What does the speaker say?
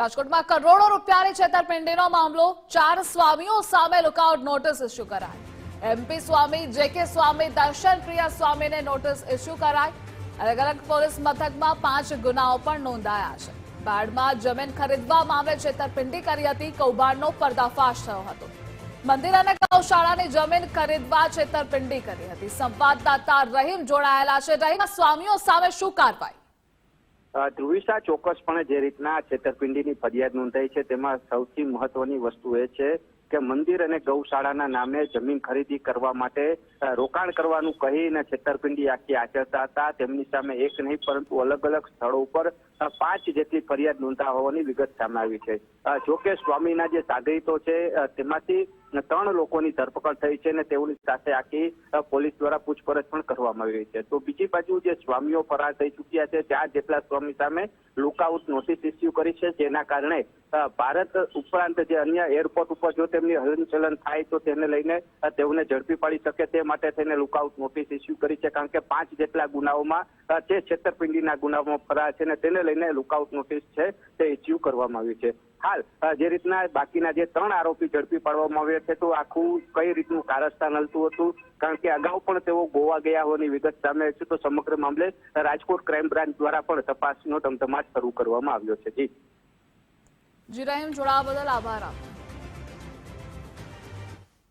રાજકોટમાં કરોડો રૂપિયાની છેતરપિંડીનો મામલો. ચાર સ્વામીઓ સામે લુકઆઉટ નોટિસ ઇસ્યુ કરાય. એમપી સ્વામી જે કે સ્વામી, દર્શન પ્રિયા સ્વામીને નોટિસ ઇસ્યુ કરાય. અલગ અલગ પોલીસ મથકમાં પાંચ ગુનાઓ પણ નોંધાયા છે. બાડમાં જમીન ખરીદવા મામલે છેતરપિંડી કરી હતી, કૌભાંડનો પર્દાફાશ થયો હતો. મંદિર અને ગૌશાળાની જમીન ખરીદવા છેતરપિંડી કરી હતી. સંવાદદાતા રહીમ જોડાયેલા છે. રહીમ, સ્વામીઓ સામે શું કાર્યવાહી? ધ્રુવિશા ચોક્કસપણે જે રીતના છેતરપિંડીની ફરિયાદ નોંધાઈ છે, તેમાં સૌથી મહત્વની વસ્તુ એ છે કે મંદિર અને ગૌશાળાના નામે જમીન ખરીદી કરવા માટે રોકાણ કરવાનું કહીને છેતરપિંડી આખી આચરતા હતા. તેમની સામે એક નહીં, પરંતુ અલગ અલગ સ્થળો ઉપર પાંચ જેટલી ફરિયાદ નોંધા હોવાની વિગત સામે આવી છે. જોકે સ્વામીના જે સાગરીતો છે તેમાંથી ત્રણ લોકોની ધરપકડ થઈ છે અને તેઓની સાથે આખી પોલીસ દ્વારા પૂછપરછ પણ કરવામાં આવી રહી છે. તો બીજી બાજુ જે સ્વામીઓ ફરાર થઈ ચૂક્યા છે ચાર જેટલા સ્વામી સામે લુકઆઉટ નોટિસ ઇસ્યુ કરી છે, જેના કારણે ભારત ઉપરાંત જે અન્ય એરપોર્ટ ઉપર જો તેમની હલનચલન થાય, તો તેને લઈને તેઓને ઝડપી પાડી શકે તે માટે થઈને લુકઆઉટ નોટિસ ઇસ્યુ કરી છે, કારણ કે પાંચ જેટલા ગુનાઓમાં જે છેતરપિંડીના ગુનાઓમાં ફરાર છે અને તેને લઈને લુકઆઉટ નોટિસ છે, તે ઇસ્યુ કરવામાં આવી છે. હાલ જે રીતના બાકીના જે ત્રણ આરોપી ઝડપી પાડવામાં આવ્યા છે, તો આખું કઈ રીતનું કારસ્તાન હલતું હતું? કારણ કે અગાઉ પણ તેઓ ગોવા ગયા હોવાની વિગત સામે છે, તો સમગ્ર મામલે રાજકોટ ક્રાઇમ બ્રાન્ચ દ્વારા પણ તપાસનો ધમધમાટ શરૂ કરવામાં આવ્યો છે. જી. જીરાયમ જોડાવા બદલ આભાર આપનો.